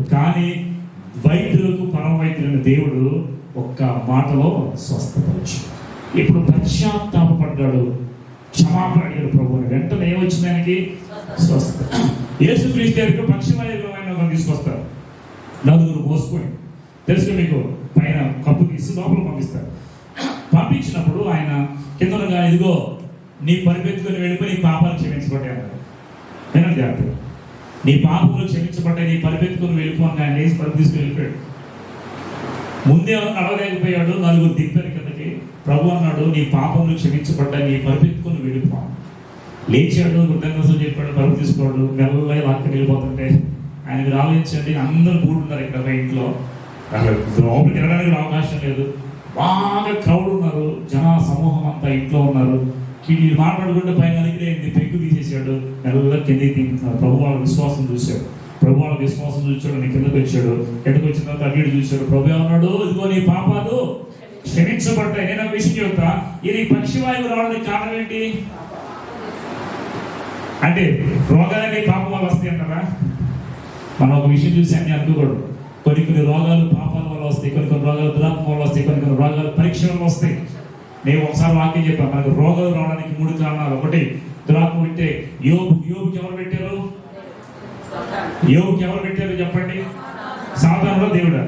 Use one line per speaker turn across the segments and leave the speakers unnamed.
కానీ వైద్యులకు పరమ వైద్యులైన దేవుడు ఒక్క మాటలో స్వస్థపరచు. ఇప్పుడు పశ్చాత్తాపడ్డాడు క్షమాపణ అడిగాడు ప్రభు వెంటనే ఏమొచ్చింది ఆయనకి? స్వస్థ యేసు క్రీస్తు దగ్గరికి పక్షిమాయమైన ఒకరిని తీసుకొస్తారు. నలుగురు మోసుకొని. తెలుసు మీకు? పైన కప్పు తీసి లోపల పంపిస్తారు. పంపించినప్పుడు ఆయన కిందనగా ఇదిగో నీ పరిపెత్తుకొని వెళ్ళిపోయి నీ పాపాలు క్షమించబడ్డాయి అన్నారు వినండి నీ పాపములు క్షమించబడ్డాయి నీ పరిపెత్తుకొని వెళ్ళిపోని ఆయన లేచి పరుపు తీసుకుని వెళ్ళిపోయాడు. ముందే నడవలేకపోయాడు నలుగురు దింపారు కిందకి. ప్రభు అన్నాడు నీ పాపములు క్షమించబడ్డాయి నీ పరిపెత్తుకుని వెళ్ళిపో. లేచాడు కృతజ్ఞతలు చెప్పాడు పరుపు తీసుకోడు నెలలో లాక్కని వెళ్ళిపోతుంటే ఆయనకు రాలించండి అందరూ కూడున్నారు ఇక్కడ మా ఇంట్లో. లోపలికి తిరగడానికి అవకాశం లేదు. బాగా క్రౌడ్ ఉన్నారు జన సమూహం అంతా ఇంట్లో ఉన్నారు. వీళ్ళు మాట్లాడుకుంటే పైన అలిగిపోయింది పెంకు తీసేసాడు నెలలో కిందకి దింపుతున్నారు ప్రభు వాళ్ళ విశ్వాసం చూశాడు. ప్రభు వాళ్ళ విశ్వాసం చూశాడు నీ కిందకు వచ్చాడు. కిందకు వచ్చిన తర్వాత అడిగి చూశాడు. ప్రభు ఏమన్నాడు? ఇదిగో నీ పాపాలు క్షమించబడ్డాయి నేను విషయం చెప్తా. ఇది పక్షివాయువు రావడానికి కారణం ఏంటి? అంటే రోగాలనే పాపం వల్ల వస్తాయి అంటారా? మనం ఒక విషయం చూసి అన్ని అనుకోకూడదు. కొన్ని కొన్ని రోగాలు పాపాల వల్ల వస్తాయి కొన్ని కొన్ని రోగాలు దురాత్మ వల్ల వస్తాయి కొన్ని కొన్ని రోగాలు పరీక్షల వల్ల వస్తాయి. నేను ఒకసారి వాక్యం చెప్పాను మనకు రోగాలు రావడానికి మూడు కారణాలు. ఒకటి దురాత్మ వింటే యోగు యోగుకి ఎవరు పెట్టారు? యోగుకి ఎవరు పెట్టారు చెప్పండి? సాధారణలో దేవుడా?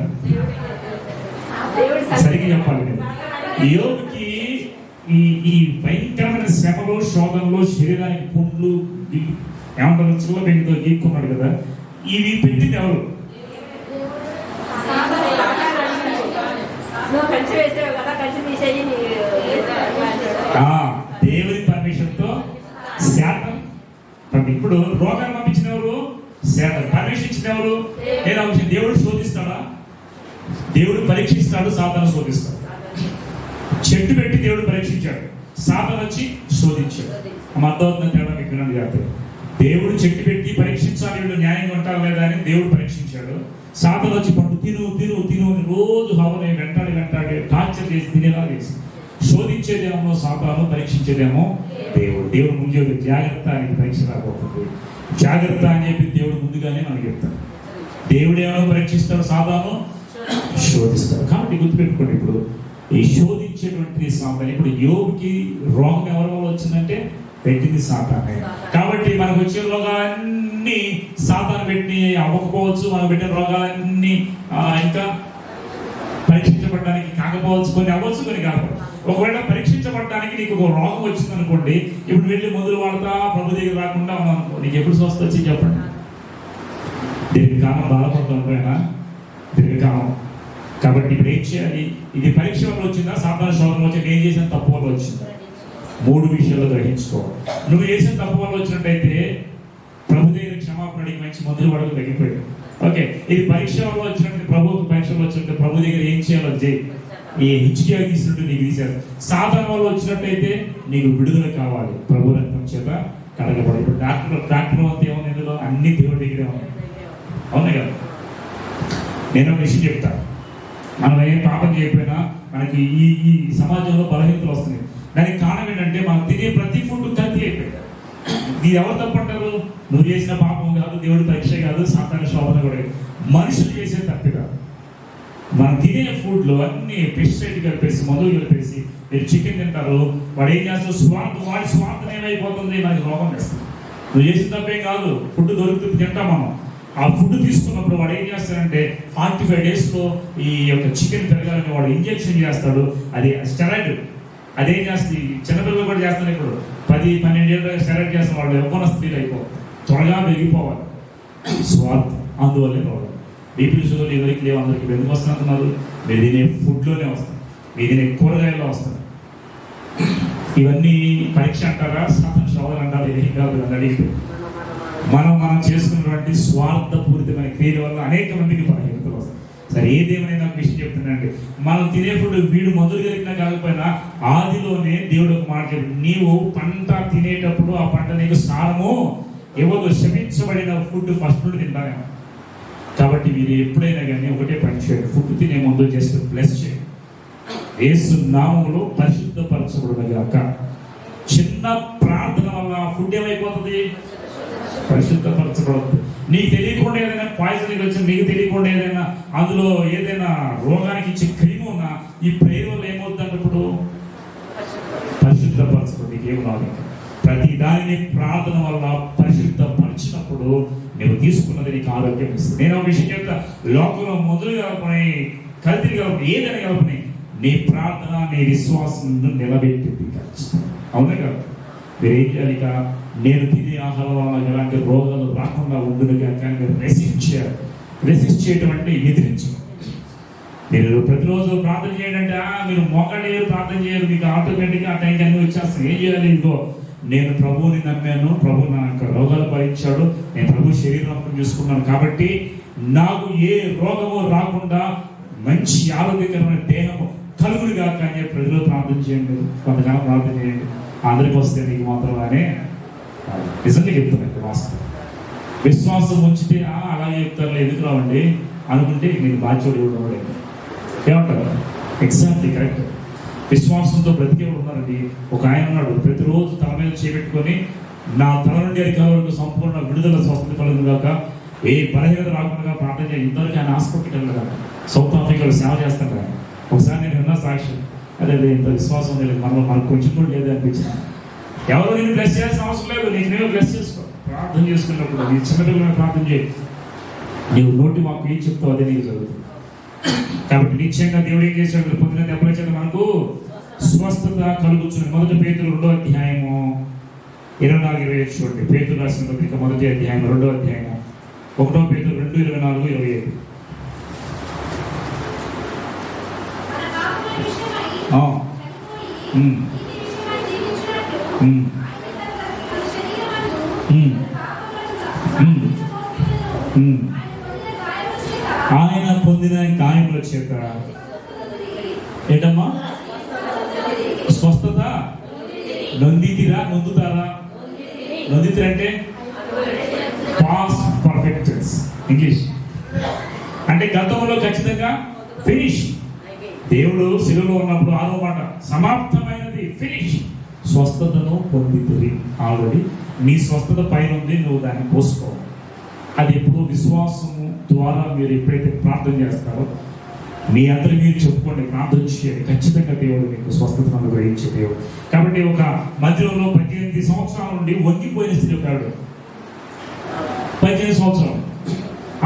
సరిగ్గా చెప్పాలి నేను. యోగుకి ఈ ఈ భయంకరమైన శ్రమలో శోధనలో శరీరానికి పుండ్లు ఏమంటారు? చిల్ల బెండితో గీక్కున్నాడు కదా. ఇవి పెట్టింది ఎవరు?
నువ్వు కంచి వేసావు కదా కంచి తీసేయి
దేవుని పర్మిషన్తో శాతం ఇప్పుడు రోగాన్ని పంపించిన ఎవరు? శాతం. పర్మిషన్ ఇచ్చిన ఎవరు? నేను దేవుడు శోధిస్తాడా? దేవుడు పరీక్షిస్తాడు సాధన శోధిస్తాడు. చెట్టు పెట్టి దేవుడు పరీక్షించాడు. సాధన వచ్చి శోధించాడు. మా తేడా? మీకు వినండి దేవుడు చెట్టు పెట్టి పరీక్షించాలి వీళ్ళు న్యాయంగా ఉంటారు లేదా అని దేవుడు పరీక్షించాడు. సాధన వచ్చి పండు తిను తిను తిను రోజు హవనే వెంటాడి వెంటాడి టార్చర్ చేసి తినేలా చేసి శోధించేదేమో సాతాను పరీక్షించేదేమో దేవుడు. దేవుడు ముందు జాగ్రత్త అని పరీక్ష రాకపోతుంది జాగ్రత్త అని చెప్పి దేవుడు ముందుగానే మనకి చెప్తాడు. దేవుడు ఏమైనా పరీక్షిస్తాడు సాతాను? శోధిస్తాడు. కాబట్టి గుర్తుపెట్టుకోండి ఇప్పుడు. ఈ శోధించేటువంటి సాతాను ఇప్పుడు యోగికి రోగం ఎవరి వల్ల వచ్చిందంటే పెట్టింది సాతానే. కాబట్టి మనకు వచ్చే రోగాలన్నీ సాతాను పెట్టి అవ్వకపోవచ్చు మనం పెట్టిన రోగాలన్నీ ఇంకా పరీక్షించబడడానికి కాకపోవచ్చు కొన్ని అవ్వచ్చు కొన్ని కాకపోవచ్చు. ఒకవేళ పరీక్షించబడడానికి నీకు ఒక రోగం వచ్చింది అనుకోండి ఇప్పుడు వెళ్ళి మందులు వాడతా ప్రభు దగ్గర రాకుండా ఉన్నాను నీకు ఎప్పుడు స్వస్థ వచ్చి చెప్పండి? దీర్ఘకాలం కారణం బాధపడుతుంది పోయినా దీనికి కాబట్టి ఇప్పుడు ఏం చేయాలి? ఇది పరీక్ష వల్ల వచ్చిందా? సాధారణ శోధన వచ్చింది? ఏం చేసిన తప్పు వల్ల వచ్చిందా? మూడు విషయాలు గ్రహించుకో నువ్వు చేసిన తప్పు వల్ల వచ్చినట్టయితే ప్రభు దగ్గర క్షమాపణ మంచి మందులు పడకు తగ్గిపోయాడు ఓకే. ఇది పరీక్ష వల్ల వచ్చినట్టు ప్రభుకి పరీక్ష వచ్చినట్టు ప్రభు దగ్గర ఏం చేయాలో చేయి ఈ హెచ్కే తీసినట్టు నీకు తీశారు. సాధన వల్ల వచ్చినట్టయితే నీకు విడుదల కావాలి. ప్రభు రక్తం చేత కడగబడి ఇప్పుడు డాక్టర్ డాక్టర్ అంతా ఏమన్నా ఇందులో? అన్ని దేవుడి దగ్గరే ఉన్నాయి. అవునా కదా? నేను ఒక విషయం చెప్తా. మనం ఏం పాపం చేయకపోయినా మనకి ఈ ఈ సమాజంలో బలహీనతలు వస్తున్నాయి. దానికి కారణం ఏంటంటే మనం తినే ప్రతి ఫుడ్ కల్తీ అయిపోయింది. ఇది ఎవరు తప్పంటారు? నువ్వు చేసిన పాపం కాదు దేవుడి పరీక్ష కాదు సాతాన శోభన కూడా మనుషులు చేసే తప్పు కాదు మనం తినే ఫుడ్లో అన్ని పెస్టిసైడ్ కలిపేసి మందులు కలిపేసి మీరు చికెన్ తింటారు. వాడు ఏం చేస్తారు స్వార్థం వాడి స్వార్థం ఏమైపోతుంది? మనకి రోగం వేస్తుంది. నువ్వు చేసిన తప్పేం కాదు. ఫుడ్ దొరుకుతుంది తింటాం మనం. ఆ ఫుడ్ తీసుకున్నప్పుడు వాడు ఏం చేస్తాడంటే ఫార్టీ ఫైవ్ డేస్లో ఈ యొక్క చికెన్ పెరగాలని వాడు ఇంజెక్షన్ చేస్తాడు. అది స్టెరాయిడ్ అదేం చేస్తుంది? చిన్నపిల్లలు కూడా చేస్తారు ఇప్పుడు. పది పన్నెండు ఏళ్ళు స్టెరాయిడ్ చేస్తున్న వాళ్ళు యవ్వన స్త్రీలు అయిపోవాలి త్వరగా పెరిగిపోవాలి. స్వార్థం అందువల్లే రోగం. బీపీ షుగర్ ఎవరికి లేవు అందరికి ఇప్పుడు ఎందుకు వస్తున్నారు మీరు తినే ఫుడ్లోనే వస్తారు. మీరు తినే కూరగాయల్లో వస్తారు. ఇవన్నీ పరీక్ష అంటారా? శాతం శోధన అంటారు ఏం కాదు అని అడిగితే మనం మనం చేసుకున్నటువంటి స్వార్థపూరితమైన క్రియల వల్ల అనేక మందికి బలహీనతలు వస్తాయి. సరే ఏదేమైనా నాకు విషయం చెప్తున్నానండి మనం తినే ఫుడ్ వీడు మందులు కలిగినా కాకపోయినా ఆదిలోనే దేవుడు ఒక మాట నీవు పంట తినేటప్పుడు ఆ పంట నీకు సారము. ఎవరు శ్రమించబడిన ఫుడ్ ఫస్ట్ నుండి తింటానేమో కాబట్టి మీరు ఎప్పుడైనా కానీ ఒకటే పని చేయండి. ఫుడ్ తినే ముందు జస్ట్ బ్లెస్ చేయండి. ఏసు నామంలో పరిశుద్ధపరచబడిన గాక చిన్న ప్రార్థన వల్ల ఫుడ్ ఏమైపోతుంది? పరిశుద్ధపరచబడదు. నీకు తెలియకుండా ఏదైనా పాయిజన్ వచ్చిన నీకు తెలియకుండా ఏదైనా అందులో ఏదైనా రోగానికి ఇచ్చే క్రీమ్ ఉన్నా ఈ ప్రేయర్ వల్ల ఏమవుతుందంటే ఇప్పుడు పరిశుద్ధపరచడం నీకేం రాదు ప్రతి దానిని ప్రార్థన వల్ల పరిశుద్ధపరిచినప్పుడు నువ్వు తీసుకున్నది నీకు ఆరోగ్యం ఇస్తుంది. నేను ఒక విషయం చెప్తా. లోకంలో మొదలు కలపని కల్తీ కలపని ఏదైనా కలపని నీ ప్రార్థన నీ విశ్వాసం నిలబెట్టింది అవునా కదా? మీరు ఏం చేయాలి ఇక? నేను తినే ఆహారం వల్ల ఎలాంటి రోగాలు రాకుండా ఉండునుగా కానీ మీరు రెసిస్ట్ చేయాలి. రెసిస్ట్ చేయడం అంటే ఎదిరించడం. మీరు ప్రతిరోజు ప్రార్థన చేయండి మీరు మోకాళ్ళు ప్రార్థన చేయరు మీకు ఆటోమేటిక్గా ఆ టైంకి అన్నీ వచ్చేస్తాయి. ఏం చేయాలి? ఇదిగో నేను ప్రభువుని నమ్మాను ప్రభు నాకు రోగాలు భరించాడు ప్రభు శరీరం చేసుకున్నాను. కాబట్టి నాకు ఏ రోగము రాకుండా మంచి ఆరోగ్యకరమైన దేహము కలుగుడుగా కానీ ప్రజలు ప్రార్థన చేయండి. కొంతకాలం ప్రార్థన చేయండి. అందరికి వస్తే నీకు మాత్రమే నిజంగా చెప్తున్నాను వాస్తవం. విశ్వాసం ఉంచితే అలాగే చెప్తారు ఎందుకు రావండి? అనుకుంటే నేను బాధ్యత ఇవ్వడం లేదు ఏమంటారు? ఎగ్జాక్ట్లీ కరెక్ట్ విశ్వాసంతో బ్రతికే ఉన్నారండి ఒక ఆయన ఉన్నాడు. ప్రతిరోజు తల మీద చేపెట్టుకొని నా తల నుండి అరికాల వరకు సంపూర్ణ విడుదల స్వస్థత కలుగు కాక ఏ బలహీనత రాకుండా ప్రార్థన చేయ. ఇంతవరకు ఆయన హాస్పిటల్ కదా సౌత్ ఆఫ్రికాలో సేవ చేస్తాను ఆయన ఒకసారి నేను విన్నా సాక్షి. అదే ఇంత విశ్వాసం లేదు. మనలో మనకు కొంచెం కూడా లేదు అనిపించింది. ఎవరు నేను బ్లెస్ చేయాల్సిన అవసరం లేదు. నీకు నేను బ్లెస్ చేసుకో. ప్రార్థన చేసుకున్నప్పుడు నీ చిన్నపిల్లల ప్రార్థన చేయి. నీవు నోటి మాకు ఏం చెప్తావు అదే నీకు జరుగుతుంది. కాబట్టి నిశ్చయంగా దేవుడు ఏం చేశాడు? పొందిన దెబ్బల చేత మనకు స్వస్థత కలుగుతుంది. మొదటి పేరు రెండో అధ్యాయము ఇరవై నాలుగు ఇరవై ఐదు చూడండి పేతులు రాసిన పత్రిక మొదటి అధ్యాయం రెండో అధ్యాయము ఒకటో పేతులు రెండు ఇరవై నాలుగు ఇరవై ఐదు
మన పాపముల విషయమై
ఆ,
చనిపోయి,
ఉమ్,
నీతి విషయమై జీవించినట్లు
ఉమ్,
ఆయన తన తన శరీరమందు
ఉమ్,
తన పాపములను
ఉమ్.
మోసుకొనెను.
ఉమ్.
ఆయన పొందిన గాయముల చేత
ఆయన పొందిన గాయముల చేత
స్వస్థత
ఏంటమ్మా స్వస్థత నొందితిరా నొందుతారా ఏంటంటే? పాస్ పర్ఫెక్ట్ ఇంగ్లీష్ అంటే గతంలో ఖచ్చితంగా ఫినిష్ దేవుడు సిలువలో ఉన్నప్పుడు ఆరో మాట సమాప్తమైనది ఫినిష్ స్వస్థతను పొందితుంది ఆల్రెడీ నీ స్వస్థత పైన ఉంది నువ్వు దాన్ని పోసుకో. అది ఎప్పుడు విశ్వాసము ద్వారా మీరు ఎప్పుడైతే ప్రార్థన చేస్తారో మీ అందరి మీరు చెప్పుకోండి ప్రార్థన చేయండి. ఖచ్చితంగా దేవుడు మీకు స్వస్థతను అనుగ్రహించే దేవుడు. కాబట్టి ఒక మధ్యలో పద్దెనిమిది సంవత్సరాల నుండి వంగిపోయిన స్త్రీ ఒక ఆవిడ పద్దెనిమిది సంవత్సరం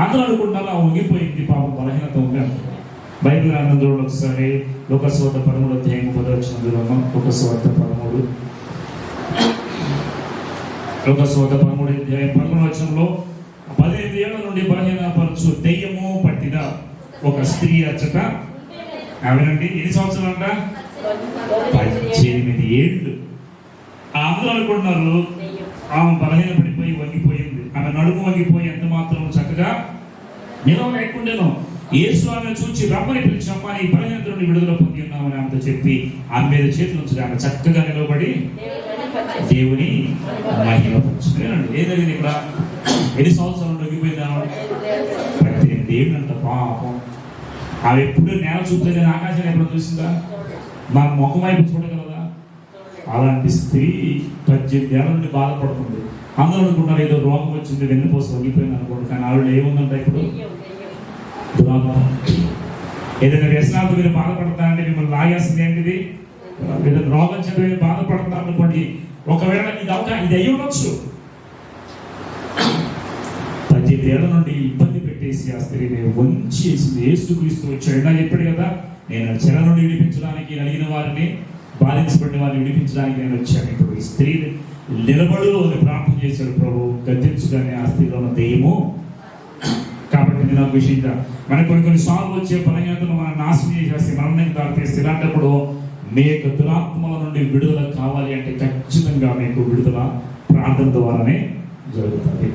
అందరూ అనుకుంటారా వంగిపోయింది పాపం బలహీనత ఉంది బైబిల్ గ్రంథం చూడండి ఒకసారి. లోకస్వార్థ పదమూడు అధ్యాయం పదవచ్చిన చూడమ్మా లోకస్వార్థ పదమూడు. లోకస్వార్థ పదమూడు అధ్యాయం పదమూడు వచనంలో పదిహేను ఏళ్ళ నుండి బలహీనపరచు దెయ్యము పట్టిన ఒక స్త్రీ అచ్చట. ఆవిడండి ఎన్ని సంవత్సరాలు అంట పద్దెనిమిది ఏళ్ళు. ఆ అందరూ అనుకుంటున్నారు ఆమె బలహీన పడిపోయి వంగిపోయింది. ఆమె నడుము వంగిపోయి ఎంత మాత్రం చక్కగా నిలవలేకుండాను యేసు ఆమె చూచి రమ్మని పిలిచినమ్మా నీ బలహీనతను విడుదల పొంది ఉన్నామని ఆమెతో చెప్పి ఆమె మీద చేతులు ఉంచి ఆమె చక్కగా నిలబడి దేవుని మహిమపరచుకున్నాడు ఏం జరిగింది ఇక్కడ? ఎన్ని సంవత్సరాలు వంగిపోయింది ఆమె? పద్దెనిమిది ఏళ్ళు అంట. పాపం. ఆమె ఎప్పుడు నేల చూపుతుంది ఆకాశాన్ని ఎప్పుడు చూసిందా? మన ముఖం వైపు చూడగలదా? అలాంటి స్త్రీ పద్దెనిమిది ఏళ్ళ నుండి బాధపడుతుంది. అందరూ అనుకుంటారు ఏదో రోగం వచ్చింది వెన్నుపోసి వంగిపోయింది అనుకోండి. కానీ ఆవిడ ఏముందంట ఇప్పుడు? ఏదైనా వ్యసనాలతో మీరు బాధపడతారంటే మిమ్మల్ని లాగేస్తుంది ఏంటిది? ఏదైనా రోగం చేత మీరు బాధపడతారు అనుకోండి. ఒకవేళ ఇది అవకా ఇది అయ్యి ఉండొచ్చు పద్దెనిమిది ఏళ్ళ నుండి ఇబ్బంది పెట్టేసి ఆ స్త్రీని ఏసుక్రీస్తు వచ్చాడు చెప్పాడు కదా నేను చెరను నుండి విడిపించడానికి నలిగిన వారిని బాధించబడిన వారిని విడిపించడానికి నేను వచ్చాను. ఇప్పుడు ఈ స్త్రీ నిలబడు అని ప్రార్థన చేశాడు ప్రభు. గద్దించగానే ఆ స్త్రీలో ఉన్న దెయ్యము కాబట్టి నేను ఒక విషయంగా మనకు కొన్ని కొన్ని సార్లు వచ్చే బలహీనతలు మనం నాశనం చేసేస్తే మరణానికి దారితీస్తే ఇలాంటప్పుడు మీ యొక్క దురాత్మల నుండి విడుదల కావాలి అంటే ఖచ్చితంగా మీకు విడుదల ప్రార్థన ద్వారానే జరుగుతుంది.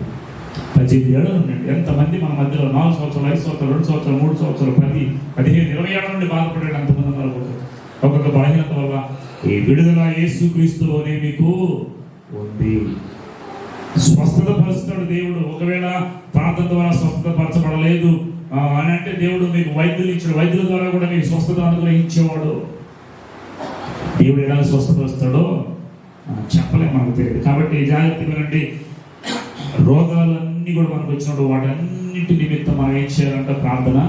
పద్దెనిమిది ఏళ్ళు నుండి ఎంతమంది మన మధ్యలో నాలుగు సంవత్సరాలు ఐదు సంవత్సరాలు రెండు సంవత్సరాలు మూడు సంవత్సరాలు పది పదిహేను ఇరవై ఏళ్ళ నుండి బాధపడే అంతమంది ఉన్నారు ఒక్కొక్క- బలహీనత వల్ల ఈ విడుదల యేసుక్రీస్తులోనే మీకు ఉంది. స్వస్థత పరుస్తాడు దేవుడు. ఒకవేళ ప్రార్థన ద్వారా స్వస్థత పరచబడలేదు అని అంటే దేవుడు మీకు వైద్యులు ఇచ్చాడు. వైద్యుల ద్వారా కూడా మీకు స్వస్థత అనుగ్రహించేవాడు. దేవుడు ఎలా స్వస్థపరుస్తాడో చెప్పలేము మనకు తెలియదు. కాబట్టి జాగ్రత్తగా వినండి. రోగాలన్నీ కూడా మనకు వచ్చినప్పుడు వాటన్నిటి నిమిత్తం మనం ఏం చేయాలంటే ప్రార్థన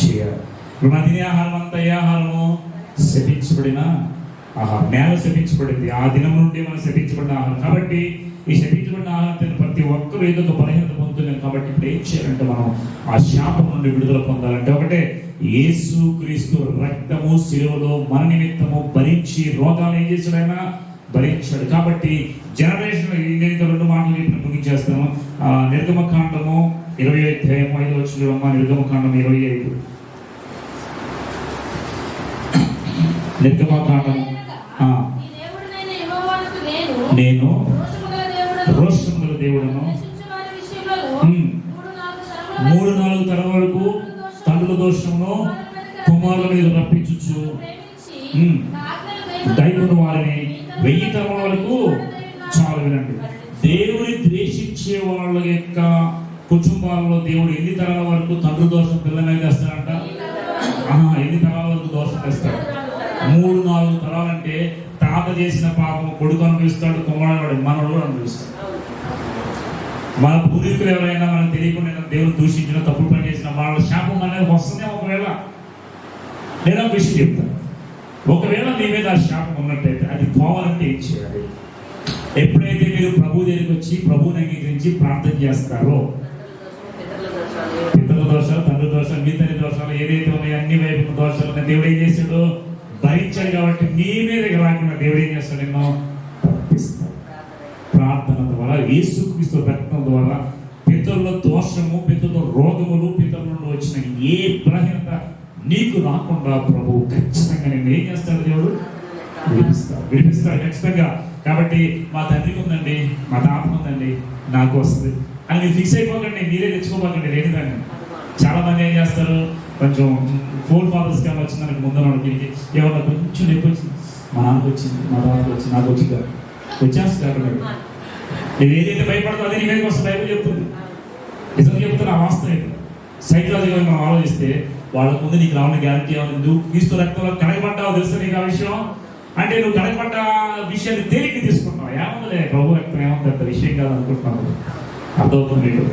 చేయాలి. ఇప్పుడు మన తినే ఆహారం అంతా ఏ ఆహారము? శపించబడిన ఆహారం. నేల శపించబడింది. ఆ దినం నుండి మనం శపించబడిన ఆహారం. కాబట్టి ఈ శపించబడిన ఆహారం తిన్న ప్రతి ఒక్కరు ఏదో ఒక బలహీనత పొందుతున్నాం కాబట్టి ఇప్పుడు ఏం చేయాలంటే మనం ఆ శాపం నుండి విడుదల పొందాలంటే ఒకటే యేసు క్రీస్తు రక్తము శిలువలో మన నిమిత్తము భరించి రోగాలు ఏం చేశాడు ఆయన? భరించాడు. కాబట్టి జనరేషన్ నేను రెండు మాటలు చెప్పి ముగించేస్తాను ఆ, నిర్గమకాండము ఇరవై అధ్యాయం ఐదు వచ్చిన అమ్మ నిర్గమకాండం ఇరవై ఐదు. నిర్గమకాండం
నేను
రోషముల దేవుడను
మూడు నాలుగు
తరం వరకు తండ్రుల దోషమును కుమారుల మీద రప్పించుచు. పూర్వీకులు ఎవరైనా మనం తెలియకుండా ఏదైనా దేవుని దూషించిన తప్పుడు పని చేసిన వాళ్ళ శాపం అనేది వస్తుంది ఒకవేళ. నేను ఒక విషయం చెప్తాను ఒకవేళ మీ మీద ఆ శాపం ఉన్నట్టయితే అది పోవాలంటే ఏం చేయాలి? ఎప్పుడైతే మీరు ప్రభు దగ్గరికి వచ్చి ప్రభుని అంగీకరించి ప్రార్థన చేస్తారో పితృ దోషాలు తండ్రి దోషాలు మీ తల్లి దోషాలు ఏదైతే ఉన్నాయో అన్ని వైపు దోషాలు దేవుడు ఏం చేశాడు? భరించాడు కాబట్టి మీ మీదకి రాకుండా దేవుడు ఏం చేస్తాడు ఎన్నో తప్పిస్తాడు ప్రార్థన ద్వారా యేసుక్రీస్తు రక్తం ద్వారా పితరుల దోషము పితరుల రోగములు పితరులలో వచ్చిన ఏ బలహీనత నీకు రాకుండా ప్రభు ఖచ్చితంగా నేను ఏం చేస్తాడు దేవుడు? విడిపిస్తాడు. విడిపిస్తాడు ఖచ్చితంగా. కాబట్టి మా తండ్రికి ఉందండి మా తాత ఉందండి నాకు వస్తుంది. అని మీరు ఫిక్స్ అయిపోకండి మీరే తెచ్చుకోపోకండి లేని దాన్ని. చాలా మంది ఏం చేస్తారు? కొంచెం ఫోర్ ఫాదర్స్ కానీ వచ్చిందని ముందు వాడికి ఎవరన్నా కొంచెం నొప్పి వచ్చింది? మా నాన్నకు వచ్చింది మా తాతకు వచ్చింది నాకు వచ్చింది. వచ్చేస్తారు నువ్వు ఏదైతే భయపడతావు అదే నీ మీదకి వస్తుంది బైబుల్ చెప్తుంది. నిజం చెప్తున్నా వాస్తవం సైకలాజికల్ మనం ఆలోచిస్తే వాళ్ళ ముందు నీకు రావడం గ్యారంటీ ఏమైంది నువ్వు క్రీస్తు రక్తంలో కనగబడ్డావు తెలుసు నీకు ఆ విషయం? అంటే నువ్వు కనగబడ్డ విషయాన్ని తేలిక తీసుకుంటున్నావు? ఏముందిలే? ప్రభు రక్తం ఏముంది? అంత విషయం కాదు అనుకుంటున్నావు. అర్థమవుతుంది మీకు?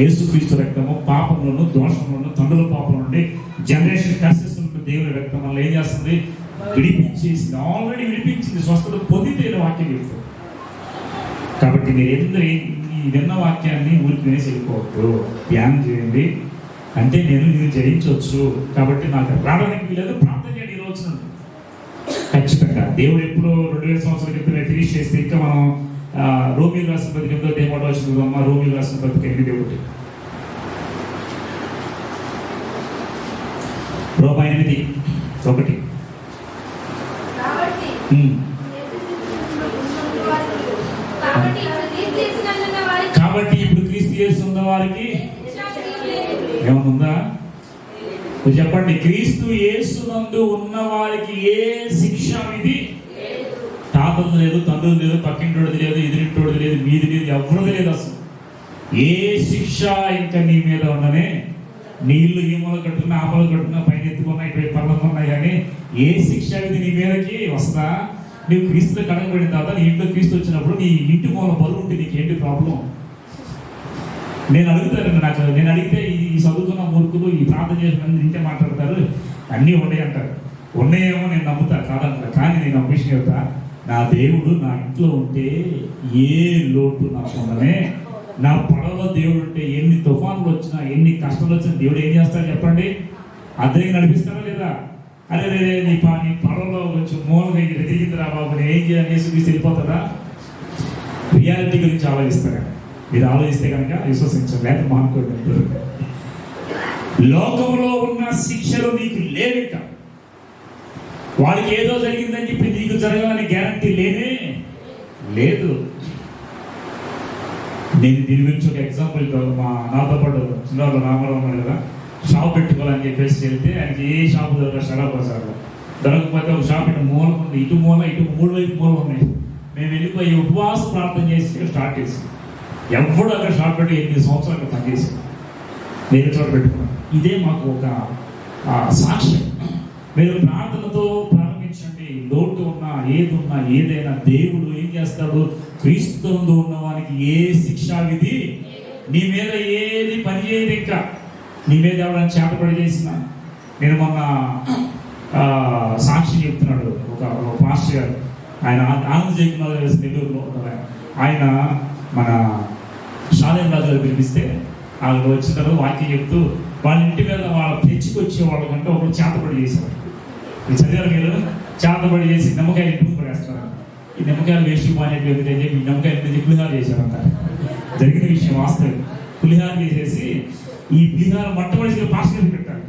యేసు క్రీస్తు రక్తము పాపములను దోషములను తండ్రుల పాపం నుండి జనరేషన్ కర్సెస్ దేవుని రక్తం వల్ల ఏం చేస్తుంది? విడిపించేసింది. ఆల్రెడీ విడిపించింది. స్వస్థత పొందితే వాక్యం చెప్తుంది. కాబట్టి మీరు ఎందుకు ఈ విన్న వాక్యాన్ని ఊరికి వినేసి వెళ్ళిపోవద్దు? ధ్యానం చేయండి. అంటే నేను ఇది జయించవచ్చు కాబట్టి నాకు రావడానికి వీలేదు ప్రార్థన చేయండి ఈ రోజు నుండి ఖచ్చితంగా. దేవుడు ఎప్పుడు రెండు వేల సంవత్సరాల క్రితం ఫినిష్ చేస్తే ఇంకా మనం రోమిల్ రాసిన పత్రిక ఎనిమిదో దేమాట వచ్చిన అమ్మ రోమిల్ రాసిన పత్రిక ఎనిమిది ఒకటి రోమా ఎనిమిది. ఒకటి.
లేదు.
ఏమైనా చెప్పండి క్రీస్తు యేసునందు ఉన్న వారికి ఏ శిక్ష ఇది తాతది లేదు తండ్రిది లేదు పక్కింటోడిది లేదు ఎదిరింటోడిది లేదు మీది లేదు ఎవరిది లేదు అసలు. ఏ శిక్ష ఇంకా నీ మీద ఉండనే? నీళ్ళు ఈమలు కట్టుకున్నా ఆమలు కట్టుకున్నా పైన ఎత్తుకున్నా ఇక్కడ పర్లం ఉన్నాయి కానీ ఏ శిక్ష ఇది నీ మీదకి వస్తా? నువ్వు క్రీస్తు కడగబడిన తర్వాత నీ ఇంట్లో క్రీస్తు వచ్చినప్పుడు నీ ఇంటి మూల బరువు ఉంటే నీకేంటి ప్రాబ్లం? నేను అడుగుతాను నాకు నేను అడిగితే ఈ చదువుకున్న మూర్ఖులు ఈ ప్రార్థన చేసిన మంది ఇంటే మాట్లాడతారు అన్నీ ఉన్నాయి అంటారు. ఉన్నాయేమో నేను నమ్ముతా కాదంట కానీ నేను ఒక విషయం చెప్తా. నా దేవుడు నా ఇంట్లో ఉంటే ఏ లోటు నాకు ఉండనే. నా పడవలో దేవుడు ఉంటే ఎన్ని తుఫాన్లు వచ్చినా ఎన్ని కష్టాలు వచ్చినా దేవుడు ఏం చేస్తాడు చెప్పండి? అద్దరికి నడిపిస్తారా లేదా? అరే రే నీ పా నీ పడవలో కొంచెం మూలగా ఎదిగిందిరా బాబు నేను ఏం చేయాలి? అనేసి వెళ్ళిపోతారా రియాలిటీ గురించి ఆలోచిస్తారా? మీరు ఆలోచిస్తే కనుక విశ్వసించారు లేక మానుకోండి. లోకంలో ఉన్న శిక్షలు నీకు లేవిట. వాడికి ఏదో జరిగిందని చెప్పి నీకు జరగాలని గ్యారంటీ లేనే లేదు. నేను దీని గురించి ఒక ఎగ్జాంపుల్ మా నాతో పాటు చిన్నవాళ్ళు రామారావు కదా షాప్ పెట్టుకోవాలని చెప్పేసి వెళ్తే ఆయనకి ఏ షాప్ దొరక షడప్ బజార్లో. దొరకకపోతే ఒక షాప్ ఇటు మూల ఉంది ఇటు మూల ఇటు మూడు వైపు మూల ఉన్నాయి. మేము వెళ్ళిపోయి ఉపవాస ప్రార్థన చేసి స్టార్ట్ చేసాం. ఎవడు అక్కడ షార్ట్ పెట్టి ఎనిమిది సంవత్సరాలు అక్కడ పనిచేసి నేను చోట పెట్టుకున్నాను ఇదే మాకు ఒక సాక్ష్యం. మీరు ప్రార్థనతో ప్రారంభించండి. లోటు ఉన్నా ఏది ఉన్నా ఏదైనా దేవుడు ఏం చేస్తాడు? క్రీస్తునందు ఉన్నవానికి ఏ శిక్షా విధి? నీ మీద ఏది పని చేయదు ఇంకా. నీ మీద ఎవరైనా చేతపడి చేసిన. నేను మొన్న సాక్షి చెప్తున్నాడు. ఒక ఒక పాస్టర్ గారు. ఆయన ఆ- ఆనంద జయకుమార్ నెల్లూరులో ఉన్నారు? ఆయన మన షాలేం రాజు గారు పిలిపిస్తే వాళ్ళు వచ్చిన తర్వాత వాక్యం చెప్తూ వాళ్ళ ఇంటి మీద వాళ్ళ తెచ్చుకొచ్చే వాళ్ళకంటే ఒకరు చేతపడి చేశారు ఇది చదివారు మీరు? చేతపడి చేసి నిమ్మకాయలు ఇంటి పడేస్తున్నారు ఈ నిమ్మకాయలు వేసి మానేటి అని చెప్పి నిమ్మకాయలు తెచ్చి పులిహార చేశారంట జరిగిన విషయం వాస్తవం. పులిహార చేసేసి ఈ పులిహార మొట్టమొదటి పాస్టర్ పెట్టారు.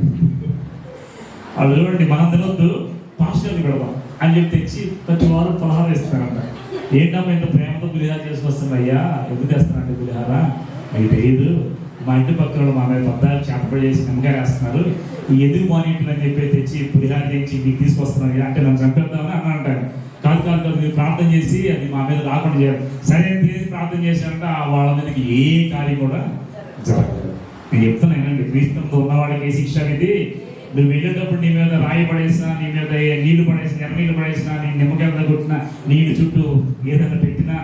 వాళ్ళు చూడండి మనందరూ తినొద్దు పెడదాం అని చెప్పి తెచ్చి ప్రతి వారం పలహారం ఇస్తారంట ఏంటమ్మా ఇంత ప్రేమతో పులిహార చేసుకొస్తున్నాయ్యా ఎందుకు తెస్తానంటే పులిహార? మీకు తెలియదు మా ఇంటి పక్కన మా మీద పెద్ద చేపపడి చేసి నిమ్మకాయ వేస్తున్నారు. ఈ ఎదుగు మానేట్లు అని చెప్పి తెచ్చి పులిహార చేసి మీకు తీసుకొస్తున్నారు. అంటే నన్ను చంపేద్దామని అన్న అంటారు. కాదు కాదు కాదు మీరు ప్రార్థన చేసి అది మా మీద రాకుండా చేయాలి. సరే అని ప్రార్థన చేశారంటే ఆ వాళ్ళ మీదకి ఏ కార్యం కూడా జరగదు నేను చెప్తున్నాను ఏంటంటే క్రీస్తుతో ఉన్నవాడికి ఏ శిక్ష అనేది నువ్వు వెళ్ళేటప్పుడు నీ మీద రాయి పడేసినా నీ మీద నీళ్ళు పడేసినా ఎర్ర నీళ్ళు పడేసినా నీ నిమ్మకాయ కొట్టినా నీళ్ళు చుట్టూ ఏదైనా పెట్టినా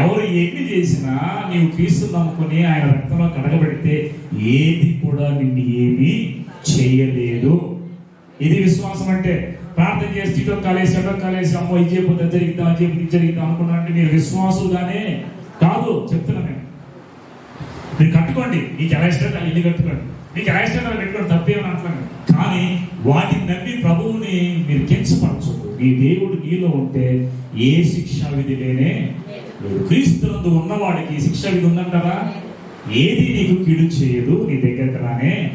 ఎవరు ఎన్ని చేసినా నీవు క్రీస్తు నమ్ముకుని ఆయన రక్తంలో కడగబెడితే ఏది కూడా నిన్ను ఏమీ చేయలేదు. ఇది విశ్వాసం అంటే ప్రార్థన చేసి ఇటో కాలేసి అటో కాలేసి అమ్మో ఇది చేయకపోతే జరిగిద్దాం అది చెప్పి జరిగిద్దాం అనుకున్నా అంటే మీరు విశ్వాసులుగానే కాదు చెప్తున్నా నేను. మీరు కట్టుకోండి మీకు ఎలా ఇష్టం ఇల్లు కట్టుకోండి. మీకు ఎలా పెట్టుకోవడం తప్పేమని అంటున్నాను కానీ వాటిని నమ్మి ప్రభువుని మీరు కించపరచదు మీ దేవుడు నీలో ఉంటే ఏ శిక్షా విధి లేనే క్రీస్తునందు ఉన్నవాడికి శిక్ష విధి ఉందంటారా? ఏది నీకు కీడు చేయదు నీ దగ్గరకు రానే.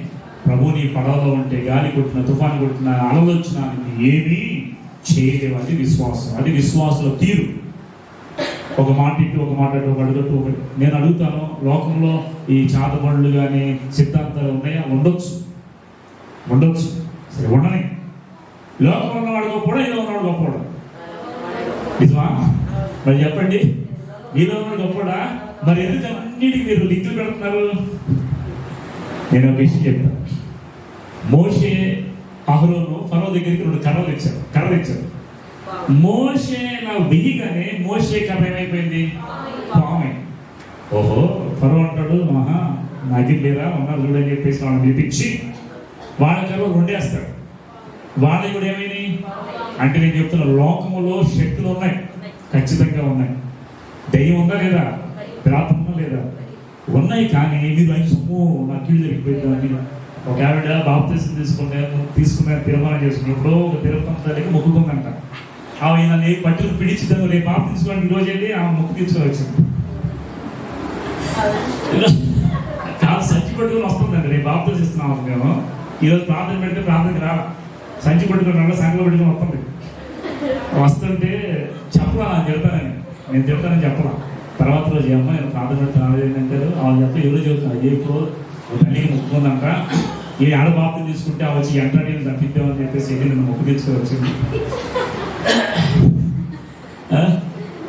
ప్రభు నీ పడవలో ఉంటే గాలి కొట్టిన తుఫాను కొట్టిన అలలు వచ్చిన ఏమీ చేయలేవు. అది విశ్వాసం. అది విశ్వాసుల తీరు. ఒక మాట ఇటు ఒక మాట ఒక అడుగుతూ ఒకటి నేను అడుగుతాను లోకంలో ఈ చాతబడులు కానీ సిద్ధాంతాలు ఉన్నాయా? ఉండొచ్చు. ఉండొచ్చు. సరే ఉండని. లోకంలో ఉన్నవాడు గొప్పడా ఇలా ఉన్నవాడు గొప్పవాడు? నిజమా? మరి చెప్పండి. మీలో ఉన్నవాడు గొప్పవాడా? మరి ఎందుకు అన్నిటికీ మీరు లింకులు పెడుతున్నారు? నేను ఒక విషయం చెప్తాను. మోషే అహరోను ఫరో దగ్గరికి రెండు కర్రలు తెచ్చారు. కర్ర తెచ్చారు. మోసే నా విధిగానే మోసే కథ ఏమైపోయింది పామే. ఓహో ఫరో అంటాడు మహా నాకు లేదా ఉన్నారు చూడని చెప్పేసి వాళ్ళని పిలిపించి వాళ్ళ కర్ర రెండేస్తాడు. వాళ్ళవి కూడా ఏమైనాయి అంటే నేను చెప్తున్నా లోకములో శక్తులు ఉన్నాయి. ఖచ్చితంగా ఉన్నాయి. దయ్యం ఉందా లేదా? ప్రాతం ఉందా లేదా? ఉన్నాయి కానీ మీరు అయి సొమ్ము నా కీళ్ళు జరిగిపోయింది ఒక ఆవిడ బాప్తీసం తీసుకునే తీసుకునే తీర్మానం చేసుకున్నప్పుడు ఒక తిరుపతి తల్లికి మొక్కుకుందంట. ఆమె నన్ను పట్టుకు పిడిచిద్దాం రేపు బాప్ తీసుకోవడానికి ఈ రోజు వెళ్ళి ఆమె మొక్కు తీసుకువచ్చింది. కాదు సంచి పట్టుకుని వస్తుందండి రేపు బాప్తీసం ఇస్తున్నాం మేము. ఈరోజు ప్రార్థన పెడితే ప్రార్థనకి రా సంచి పట్టుకుని నల్ల సంఖ్యలో పెట్టుకుని వస్తుంది. వస్తుంటే చెప్పలా నాకు తిడతానని నేను తిడతానని చెప్పలా. తర్వాత రోజు అమ్మ నేను ప్రార్థన పెడతాను ఏంటంటారు వాళ్ళు చెప్ప ఎవరు చెబుతున్నారు? ఎప్పుడు తల్లికి మొక్కుకుందంట ఈ ఆడ బాప్తి తీసుకుంటే ఆ వచ్చి ఎంటనే తప్పిద్దామని చెప్పేసి నన్ను మొక్కు తీసుకువచ్చింది. ఆ?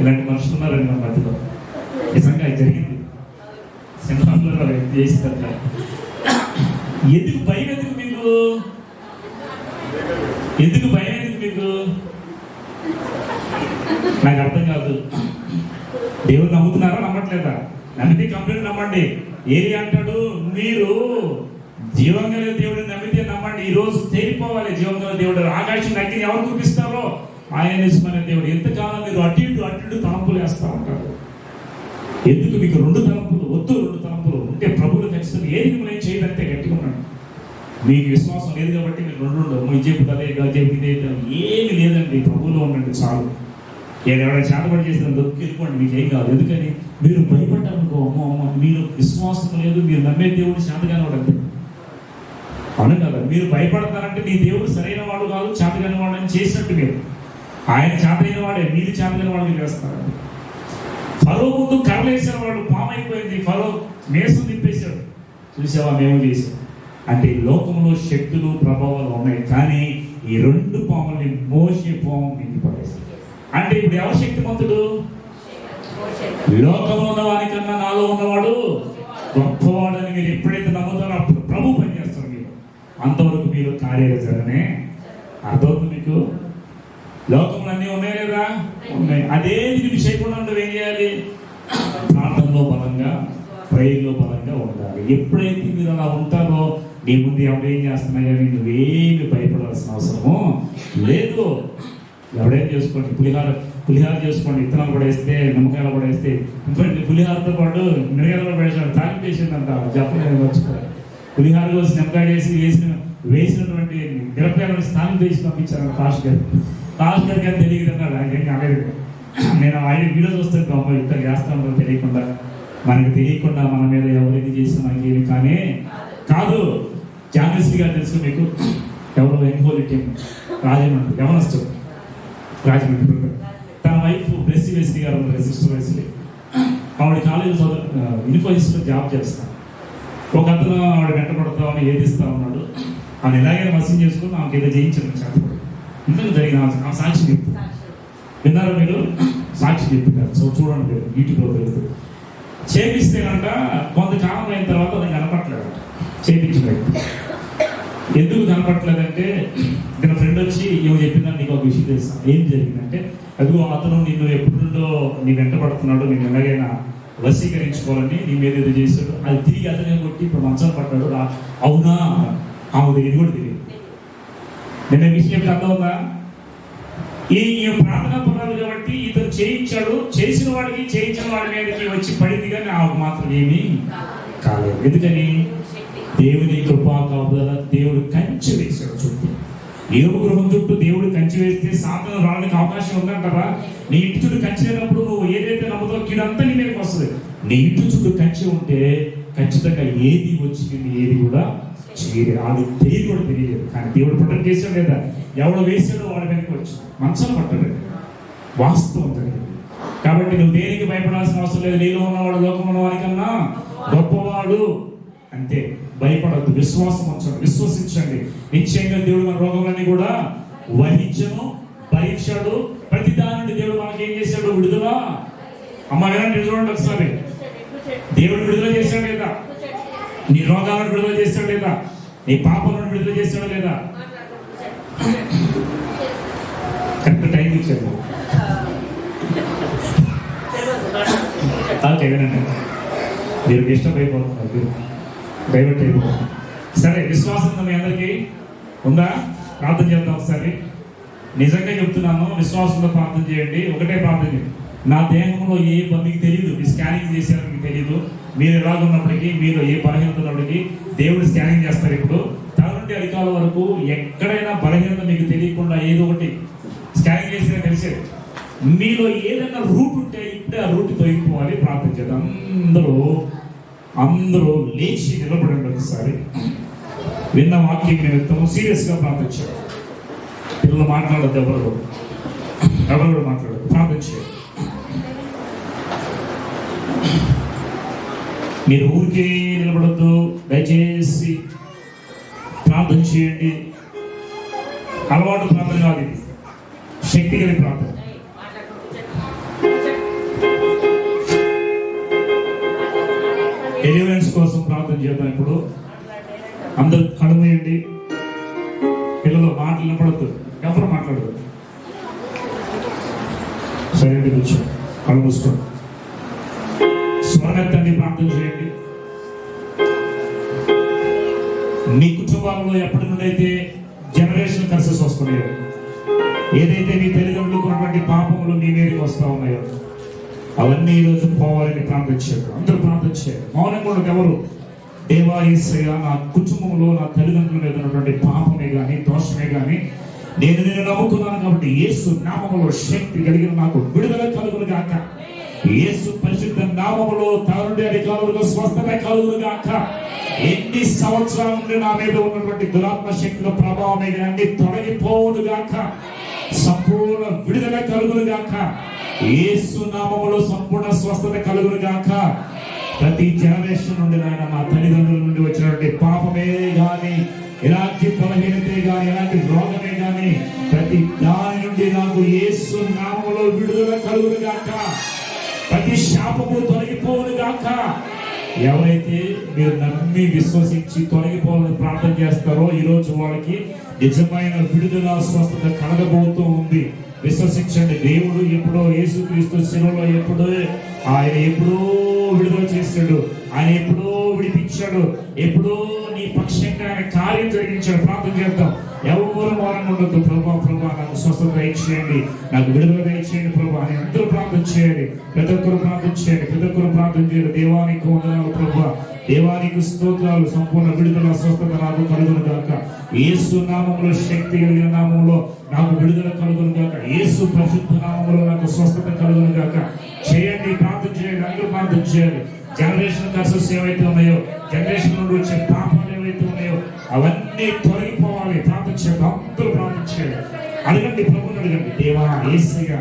ఇలాంటి మనుషులు ఉన్నారండి మన మధ్యలో. నిజంగా ఇది జరిగింది. సినిమాలో చేస్తారు ఎందుకు భయం ఎందుకు మీకు? ఎందుకు భయం ఎందుకు మీకు? నాకు అర్థం కాదు. దేవుడు నమ్ముతున్నారా? నమ్మట్లేదా? నమ్మితే కంప్లీట్ నమ్మండి. ఏది అంటాడు మీరు జీవం గల దేవుడిని నమ్మితే నమ్మండి. ఈ రోజు తేలిపోవాలి జీవం గల దేవుడు. ఆకాశం నగ్గిని ఎవరు చూపిస్తారో ఆయన నిజమైన దేవుడు ఎంతకాలం మీరు అటు ఇటు అటు ఇటు తలంపులు వేస్తా ఉంటారు? ఎందుకు మీకు రెండు తలంపులు వద్దు రెండు తలంపులు ఉంటే ప్రభువులు ఖచ్చితంగా ఏది మేము ఏం చేయదంటే గట్టిగా మీకు విశ్వాసం లేదు కాబట్టి మీరు రెండు రెండు మీ చెప్పు అదే కాదు చెప్పు ఇదే ఏమి ఏమీ లేదండి. ప్రభువులో ఉండండి చాలు. నేను ఎవరైనా చేతబడి చేసిన దొరికి వెళ్ళిపోండి మీకు ఏం కాదు. ఎందుకని? మీరు భయపడ్డారనుకో అమ్మో అమ్మ మీరు విశ్వాసం లేదు మీరు నమ్మే దేవుడు శాంతగానే వాడు అవును కదా? మీరు భయపడతారంటే మీ దేవుడు సరైన వాడు కాదు చేతగాని వాడు అని చేసినట్టు మీరు. ఆయన చేతైన వాడే నీళ్ళు చేతగాని వాళ్ళకి చేస్తారండి ఫరో ముందు కర్రలేసిన వాడు పామైపోయింది. ఫరో మేసం తిప్పేశాడు చూసావా మేము చేసాం అంటే లోకంలో శక్తులు ప్రభావాలు ఉన్నాయి కానీ ఈ రెండు పాముల్ని మోసే పాము మింగి పడేశాడు అంటే ఇప్పుడు ఎవరు శక్తిమంతుడు? లోకంలో ఉన్న వారికన్నా నాలో ఉన్నవాడు గొప్పవాడని మీరు ఎప్పుడైతే నమ్ముతారో అప్పుడు ప్రభు పనిచేస్తారు మీరు. అంతవరకు మీరు కార్యాలు జరగనే అర్థమవుతుంది మీకు? లోకంలో అన్నీ ఉన్నాయి లేదా ఉన్నాయి. అదే ఇది చేయకుండా ఏం చేయాలి? ప్రార్థనలో బలంగా ప్రేయర్లో బలంగా ఉండాలి. ఎప్పుడైతే మీరు అలా ఉంటారో నీ ముందు ఎవడేం ఏం నువ్వేమి భయపడాల్సిన అవసరము లేదు. ఎవడేం చేసుకోండి? పులిహార పులిహార చేసుకోండి. ఇత్తనాలు పడేస్తే నిమ్మకాయలు వేస్తే. ఇంకోటి పులిహారతో పాటు మిరగాయలు పడేసాడు తాగి చేసిందంట చెప్పలేదు మర్చిపోయి పులిహార కోసం నిమ్మకాయ వేసి వేసిన వేసినటువంటి మిరపకాయలను స్నానం చేసి పంపించారు కాస్ట్ గారు. కాస్ట్ గారికి తెలియదు అన్నాడు ఆయనకేం కాలేదు నేను ఆయన వీడియో చూస్తే అమ్మ ఇంత చేస్తాను తెలియకుండా మనకు తెలియకుండా మన మీద ఎవరికి చేసిన మనకి ఏమి కానీ కాదు. జానశ్రీ గారు తెలుసు మీకు ఎవరు ఎన్హోలిటీ రాజమండ్రి గమనిస్తూ రాజమండ్రి తన వైఫ్ బ్రెస్సీ వెస్లీ గారు ఉన్నారు సిస్టర్ వెస్లీ. ఆవిడ కాలేజ్ చదువు జాబ్ చేస్తాను ఒక అతను ఆవిడ వెంట పడతామని ఏదిస్తా ఉన్నాడు. ఆమె ఎలాగైనా మసీన్ చేసుకుని ఆమెకి ఏదో చేయించాను చేతపడి ఇంట్లో జరిగిన ఆ సాక్షి చెప్పు. విన్నారా మీరు? సాక్షి చెప్పారు సో చూడండి మీరు. నీటిలో తెలుసు చేపిస్తే చేపిస్తేనంట కొంతకాలం అయిన తర్వాత అది కనపట్లేదు చేపించిన ఎందుకు కనపట్లేదంటే ఇక్కడ ఫ్రెండ్ వచ్చి ఏమో చెప్పిందని నీకు ఒక విషయం తెలుస్తాను ఏం జరిగిందంటే అదిగో అతను నిన్ను ఎప్పుడు నీ వెంట పడుతున్నాడు నేను ఎలాగైనా వశీకరించుకోవాలని నీ మీద ఏదో చేశాడు. అది తిరిగి అతనే కొట్టి ఇప్పుడు మంచం పడ్డాడు అవునా? ఆమె ఇది కూడా నిన్న విషయం చెప్తే ఈ ఈ ప్రార్థన కాబట్టి ఇతను చేయించాడు చేసిన వాడికి చేయించిన వాడి మీదకి వచ్చి పడింది కానీ ఆమెకు మాత్రం ఏమీ కాలేదు. ఎందుకని? దేవుని కృపా కాపుదల దేవుడు కంచి వేశాడు చుట్టూ. ఏవు గృహం చుట్టూ దేవుడు కంచి వేస్తే సాధన రావడానికి అవకాశం ఉందంటారా నీ ఇంటి చుట్టూ కంచి లేనప్పుడు నువ్వు ఏదైతే నమ్ముతావు కీడంతా నీ మీదకి వస్తుంది. నీ ఇంటి చుట్టూ కంచి ఉంటే ఖచ్చితంగా ఏది వచ్చింది ఏది కూడా చేయలేదు అది తెలియదు కూడా తెలియలేదు కానీ దేవుడు ప్రొటెక్ట్ చేశాడు లేదా? ఎవడు వేసాడో వాడి మీదకి వచ్చి మంచం పట్టలేదు. వాస్తవం జరిగింది. కాబట్టి నువ్వు దేనికి భయపడాల్సిన అవసరం లేదు? నీలో ఉన్నవాడు లోకంలో వారికన్నా గొప్పవాడు. అంతే. భయపడద్దు. విశ్వాసం ఉంచండి. విశ్వసించండి. నిశ్చయంగా దేవుడు మన రోగములన్నీ కూడా వహించను భరించాడు. ప్రతి దాని దేవుడు మనకి ఏం చేశాడు? విడుదల అమ్మ వినండి చూడండి ఒకసారి. దేవుడు విడుదల చేశాడు లేదా? నీ రోగాలను విడుదల చేశాడు లేదా? నీ పాపలను విడుదల చేశాడు లేదా? కరెక్ట్ టైం ఇచ్చాడు ఓకే వినండి మీరు ఇష్టం అయిపోతున్నారు డైవర్ట్ సరే విశ్వాసం మీ అందరికీ ఉందా? ప్రార్థన చేద్దాం ఒకసారి. నిజంగా చెప్తున్నాను విశ్వాసంతో ప్రార్థన చేయండి. ఒకటే ప్రార్థన చేయండి. నా దేహంలో ఏ బ- మీకు తెలియదు మీ స్కానింగ్ చేశారో మీకు తెలియదు మీరు ఎలాగున్నప్పటికీ మీరు ఏ బలహీనత ఉన్నప్పటికీ దేవుడు స్కానింగ్ చేస్తారు ఇప్పుడు. తల నుండి అధికాల వరకు ఎక్కడైనా బలహీనత మీకు తెలియకుండా ఏదో ఒకటి స్కానింగ్ చేసినా తెలిసేది. మీలో ఏదైనా రూట్ ఉంటే ఇప్పుడే ఆ రూట్ తొలగిపోవాలి ప్రార్థన చేద్దాం. అందరూ అందరూ లేచి నిలబడండి ఒకసారి. విన్న వాక్యం నిమిత్తము సీరియస్గా ప్రార్థించారు పిల్లలు మాట్లాడద్దు ఎవరు ఎవరు మాట్లాడదు ప్రార్థించారు మీరు ఊరికే నిలబడద్దు దయచేసి ప్రార్థన చేయండి. అలవాటు ప్రార్థన కాదు ఇది. శక్తి కలిగి ప్రార్థన. డెలివరెన్స్ కోసం ప్రార్థన చేద్దాం ఇప్పుడు. అందరు కడుమేయండి. పిల్లలు మాటలు నిలబడద్దు. ఎవరు మాట్లాడదు సరే కూర్చో. కళ్ళు మూసుకోండి. ప్రార్థన చేయండి మీ కుటుంబాలలో ఎప్పటి నుండి అయితే జనరేషన్ కర్సెస్ వస్తున్నాయో ఏదైతే మీ తల్లిదండ్రులకు ఉన్నటువంటి పాపములు మీ మీదకి వస్తా ఉన్నాయో అవన్నీ ఈరోజు రోజు పోవాలని ప్రార్థించారు. అందరూ ప్రార్థించారు. మౌనం కూడా ఎవరు? దేవా నా కుటుంబంలో నా తల్లిదండ్రుల మీద ఉన్నటువంటి పాపమే కానీ దోషమే కానీ నేను నేను నమ్ముకున్నాను కాబట్టి యేసు నామంలో శక్తి కలిగిన నాకు విడుదల కలుగులు కాక యేసు పరిశుద్ధ నామములో తారుండే అధికారులకు స్వస్థత కలుగును గాక ఎన్ని సంవత్సరాల నుండి నా మీద ఉన్నటువంటి దురాత్మ శక్తుల ప్రభావం గాని తొలగిపోవును గాక సంపూర్ణ విడుదల కలుగును గాక యేసు నామములో సంపూర్ణ స్వస్థత కలుగును గాక ప్రతి జనరేషన్ నుండి నాయన మా తల్లిదండ్రుల నుండి వచ్చినటువంటి పాపమే గాని ఎలాంటి బలహీనతే గాని ఎలాంటి రోగమే గాని ప్రతి దాని నుండి నాకు యేసు నామములో విడుదల కలుగును గాక ప్రతి శాపము తొలగిపోవును గాక ఎవరైతే మీరు నమ్మి విశ్వసించి తొలగిపోవాలని ప్రార్థన చేస్తారో ఈరోజు వాళ్ళకి నిజమైన విడుదల స్వస్థత కలగబోతూ ఉంది. విశ్వసించండి. దేవుడు ఎప్పుడో యేసుక్రీస్తు శిలువలో ఎప్పుడో ఆయన ఎప్పుడో విడుదల చేశాడు. ఆయన ఎప్పుడో విడిపించాడు. ఎప్పుడో నీ పక్షంగా ఆయన కార్యం జరిగించాడు. ప్రార్థన చేద్దాం. ఎవరు వారం ఉండొద్దు ప్రభా ప్రభా నాకు స్వస్థత దయచేయండి. నాకు విడుదల దయచేయండి ప్రభా అని అందరూ ప్రార్థన చేయండి. ప్రతి ఒక్కరు ప్రార్థన చేయండి. ప్రతి ఒక్కరు ప్రార్థన చేయండి. దేవానికి వందనాలు ప్రభా. దేవానికి స్తోత్రాలు. సంపూర్ణ విడుదల స్వస్థత నాకు కలుగును గాక. ఏసు నామంలో శక్తి కలిగిన నామంలో నాకు విడుదల కలుగును గాక. ఏసు పరిశుద్ధ నామంలో నాకు స్వస్థత కలుగును గాక. చేయండి ప్రార్థన చేయండి అందరూ ప్రార్థన చేయాలి జనరేషన్ కర్సెస్ ఏవైతే ఉన్నాయో జనరేషన్ నుండి వచ్చే పాపం ఏవైతే ఉన్నాయో అవన్నీ తొలగిపోవాలి. ప్రార్థన చేయండి. అందరూ ప్రార్థన చేయండి. అడగండి ప్రభుని అడగండి. దేవా ఏసయ్య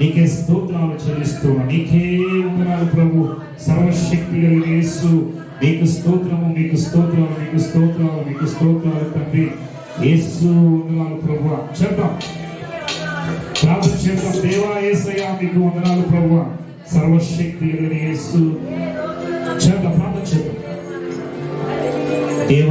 నీకే స్తోత్రాలు చెల్లిస్తున్నా నీకే వందనాలు ప్రభు. సర్వశక్తి కలిగిన యేసు నీకు స్తోత్రము నీకు స్తోత్రాలు నీకు స్తోత్రాలు నీకు స్తోత్రాలు తండ్రి. యేసు వందనాలు ప్రభు. చేద్దాం ప్రార్థన చేద్దాం. దేవా ఏసయ్య నీకు వందనాలు ప్రభు. సర్వశక్తి కలిగిన యేసు. చేద్దాం